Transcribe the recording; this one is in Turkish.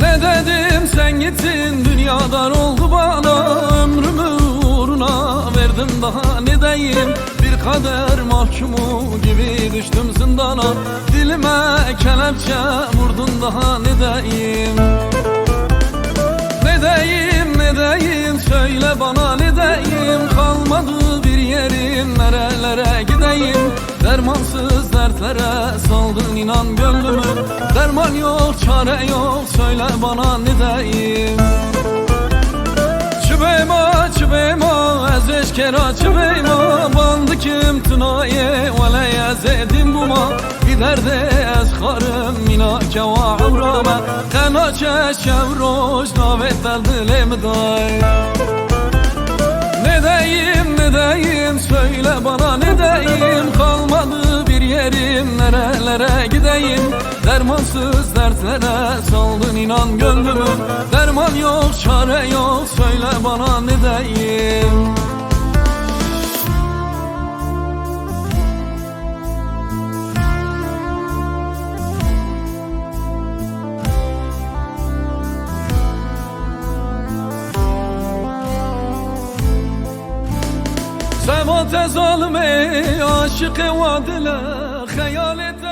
Ne dedim sen gittin dünyadar oldu bana. Ömrümü uğruna verdim daha ne diyeyim? Bir kader mahkumu gibi düştüm zindana. Dilime kelepçe vurdun daha ne diyeyim? Ne diyeyim ne diyeyim? Söyle bana ne diyeyim? Kalmadı bir yerim nerelere gideyim? Dermansız dertlere saldın inan gönlümü çare yok söyle bana ne diyeyim? Çübeyma çübeyma ez eşkera çübeyma Bandı kim tınaye ve le yezedim buma. Bir derde ez karım mina keva avrama Kena çeşev roş navet deldi lemday ne diyeyim ne diyeyim söyle bana ne diyeyim? Kalmadı bir yerim nerelere gideyim Dermansız dertlere saldın inan gönlümü. Derman yok çare yok söyle bana ne diyeyim? Sebat zalime aşık vadile Hayal et